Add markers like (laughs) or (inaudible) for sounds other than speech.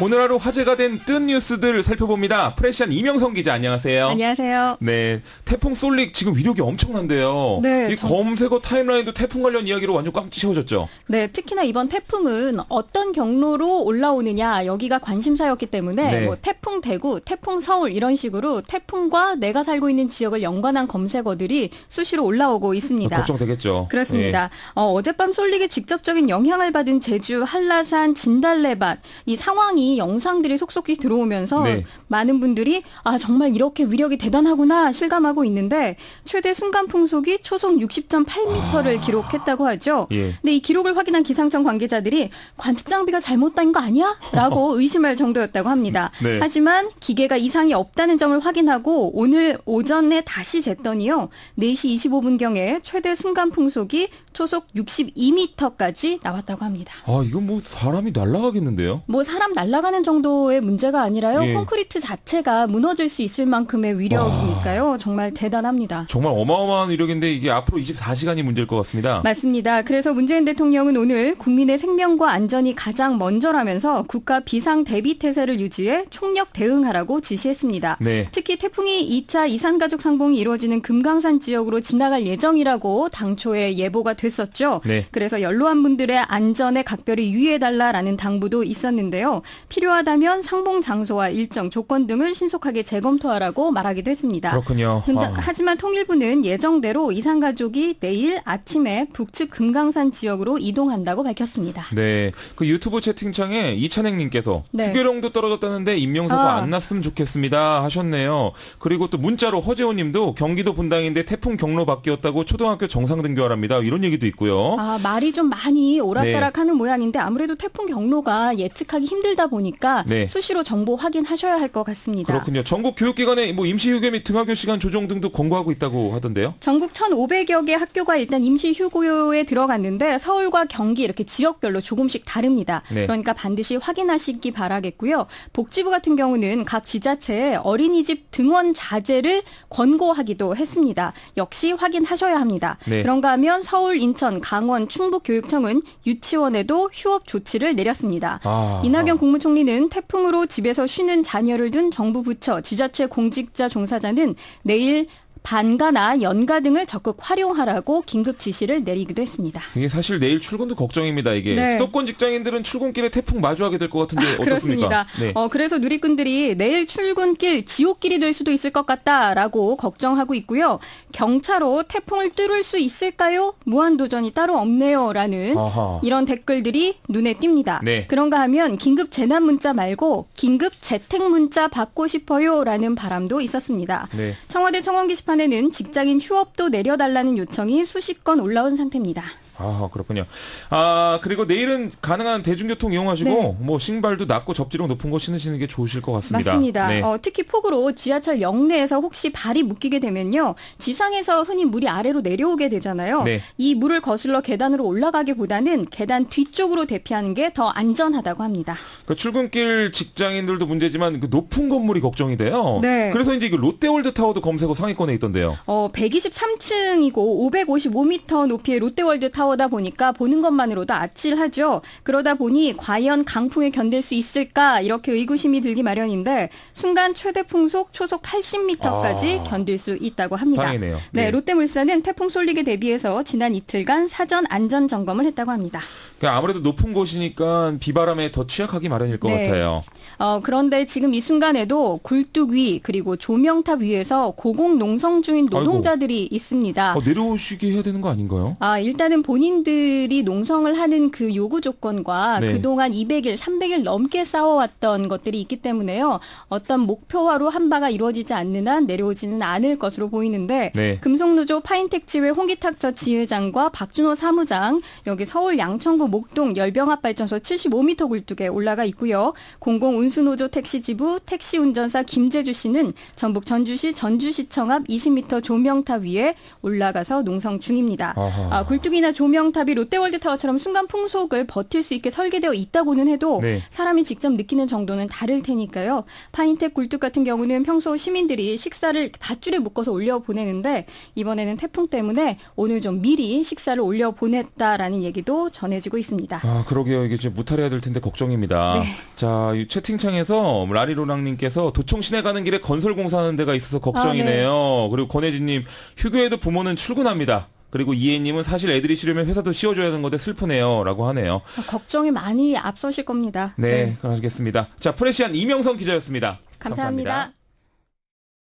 오늘 하루 화제가 된 뜬 뉴스들 살펴봅니다. 프레시안 이명성 기자 안녕하세요. 안녕하세요. 네, 태풍 솔릭 지금 위력이 엄청난데요. 네, 이 정- 검색어 타임라인도 태풍 관련 이야기로 완전 꽉 채워졌죠. 네, 특히나 이번 태풍은 어떤 경로로 올라오느냐 여기가 관심사였기 때문에 네. 뭐 태풍 대구, 태풍 서울 이런 식으로 태풍과 내가 살고 있는 지역을 연관한 검색어들이 수시로 올라오고 있습니다. 걱정되겠죠. 그렇습니다. 어, 어젯밤 쏠릭의 직접적인 영향을 받은 제주, 한라산, 진달래밭 이 상황이 영상들이 속속히 들어오면서 네. 많은 분들이 아 정말 이렇게 위력이 대단하구나 실감하고 있는데 최대 순간 풍속이 초속 60.8m를 기록했다고 하죠. 예. 근데 이 기록을 확인한 기상청 관계자들이 관측 장비가 잘못된 거 아니야? 라고 (laughs) 의심할 정도였다고 합니다. 네. 하지만 기계가 이상이 없다는 점을 확인하고 오늘 오전에 다시 쟀더니요. 4시 25분 경에 최대 순간 풍속이 초속 62m까지 나왔다고 합니다. 아, 이건 뭐 사람이 날아가겠는데요? 뭐 사람 날 아가는 정도의 문제가 아니라요. 예. 콘크리트 자체가 무너질 수 있을 만큼의 위력이니까요. 정말 대단합니다. 정말 어마어마한 위력인데 이게 앞으로 24시간이 문제일 것 같습니다. 맞습니다. 그래서 문재인 대통령은 오늘 국민의 생명과 안전이 가장 먼저라면서 국가 비상 대비 태세를 유지해 총력 대응하라고 지시했습니다. 네. 특히 태풍이 2차 이산가족 상봉이 이루어지는 금강산 지역으로 지나갈 예정이라고 당초에 예보가 됐었죠. 네. 그래서 연로한 분들의 안전에 각별히 유의해달라라는 당부도 있었는데요. 필요하다면 상봉 장소와 일정 조건 등을 신속하게 재검토하라고 말하기도 했습니다. 그렇군요. 근데 아. 하지만 통일부는 예정대로 이산 가족이 내일 아침에 북측 금강산 지역으로 이동한다고 밝혔습니다. 네. 그 유튜브 채팅창에 이찬행 님께서 네. 추계령도 떨어졌다는데 임명사고 아. 안 났으면 좋겠습니다 하셨네요. 그리고 또 문자로 허재호 님도 경기도 분당인데 태풍 경로 바뀌었다고 초등학교 정상 등교하랍니다. 이런 얘기도 있고요. 아, 말이 좀 많이 네. 오락가락하는 모양인데 아무래도 태풍 경로가 예측하기 힘들다 보니 까 네. 수시로 정보 확인하셔야 할 것 같습니다. 그렇군요. 전국 교육기관에 뭐 임시휴교 및 등하교 시간 조정 등도 권고하고 있다고 하던데요. 전국 1,500여 개 학교가 일단 임시 휴교에 들어갔는데 서울과 경기 이렇게 지역별로 조금씩 다릅니다. 네. 그러니까 반드시 확인하시기 바라겠고요. 복지부 같은 경우는 각 지자체에 어린이집 등원 자제를 권고하기도 했습니다. 역시 확인하셔야 합니다. 네. 그런가 하면 서울, 인천, 강원, 충북 교육청은 유치원에도 휴업 조치를 내렸습니다. 아. 이낙연 국무총리 는 태풍으로 집에서 쉬는 자녀를 둔 정부 부처, 지자체 공직자 종사자는 내일 반가나 연가 등을 적극 활용하라고 긴급 지시를 내리기도 했습니다. 이게 사실 내일 출근도 걱정입니다. 이게 네. 수도권 직장인들은 출근길에 태풍 마주하게 될 것 같은데 어떻습니까? 그렇습니다. 네. 어, 그래서 누리꾼들이 내일 출근길 지옥길이 될 수도 있을 것 같다라고 걱정하고 있고요. 경차로 태풍을 뚫을 수 있을까요? 무한도전이 따로 없네요라는 아하. 이런 댓글들이 눈에 띕니다. 네. 그런가 하면 긴급 재난 문자 말고 긴급 재택 문자 받고 싶어요라는 바람도 있었습니다. 네. 청와대 청원 게시판 에는 직장인 휴업도 내려달라는 요청이 수십 건 올라온 상태입니다. 아 그렇군요. 아 그리고 내일은 가능한 대중교통 이용하시고 네. 뭐 신발도 낮고 접지력 높은 거 신으시는 게 좋으실 것 같습니다. 맞습니다. 네. 어, 특히 폭우로 지하철 역내에서 혹시 발이 묶이게 되면요. 지상에서 흔히 물이 아래로 내려오게 되잖아요. 네. 이 물을 거슬러 계단으로 올라가기보다는 계단 뒤쪽으로 대피하는 게 더 안전하다고 합니다. 그 출근길 직장인들도 문제지만 그 높은 건물이 걱정이 돼요. 네. 그래서 이제 그 롯데월드 타워도 검색어 상위권에 있던데요. 어, 123층이고 555m 높이의 롯데월드 타워 다 보니까 보는 것만으로도 아찔하죠. 그러다 보니 과연 강풍에 견딜 수 있을까 이렇게 의구심이 들기 마련인데 순간 최대 풍속 초속 80m까지 아. 견딜 수 있다고 합니다. 다행이네요. 네, 예. 롯데물산은 태풍 쏠리게 대비해서 지난 이틀간 사전 안전 점검을 했다고 합니다. 그러니까 아무래도 높은 곳이니까 비바람에 더 취약하기 마련일 것 네. 같아요. 어, 그런데 지금 이 순간에도 굴뚝 위 그리고 조명탑 위에서 고공 농성 중인 노동자들이 있습니다. 어, 내려오시게 해야 되는 거 아닌가요? 아, 일단은 본인들이 농성을 하는 그 요구 조건과 네. 그동안 200일, 300일 넘게 싸워왔던 것들이 있기 때문에요. 어떤 목표화로 한 바가 이루어지지 않는 한 내려오지는 않을 것으로 보이는데 네. 금속노조 파인텍지회 홍기탁 저 지회장과 박준호 사무장 여기 서울 양천구 목동 열병합발전소 75m 굴뚝에 올라가 있고요. 공공운수노조 택시지부 택시운전사 김재주 씨는 전북 전주시 전주시청 앞 20m 조명탑 위에 올라가서 농성 중입니다. 아하. 아, 굴뚝이나 조 명탑이 롯데월드 타워처럼 순간 풍속을 버틸 수 있게 설계되어 있다고는 해도 네. 사람이 직접 느끼는 정도는 다를 테니까요. 파인텍 굴뚝 같은 경우는 평소 시민들이 식사를 밧줄에 묶어서 올려 보내는데 이번에는 태풍 때문에 오늘 좀 미리 식사를 올려 보냈다라는 얘기도 전해지고 있습니다. 아, 그러게요. 이게 좀 무탈해야 될 텐데 걱정입니다. 네. 자, 이 채팅창에서 라리로랑님께서 도청 시내 가는 길에 건설 공사하는 데가 있어서 걱정이네요. 아, 그리고 권혜진님, 휴교에도 부모는 출근합니다. 그리고 이혜님은 사실 애들이 싫으면 회사도 씌워줘야 하는 건데 슬프네요. 라고 하네요. 아, 걱정이 많이 앞서실 겁니다. 네, 알겠습니다. 자, 프레시안 이명선 기자였습니다 감사합니다.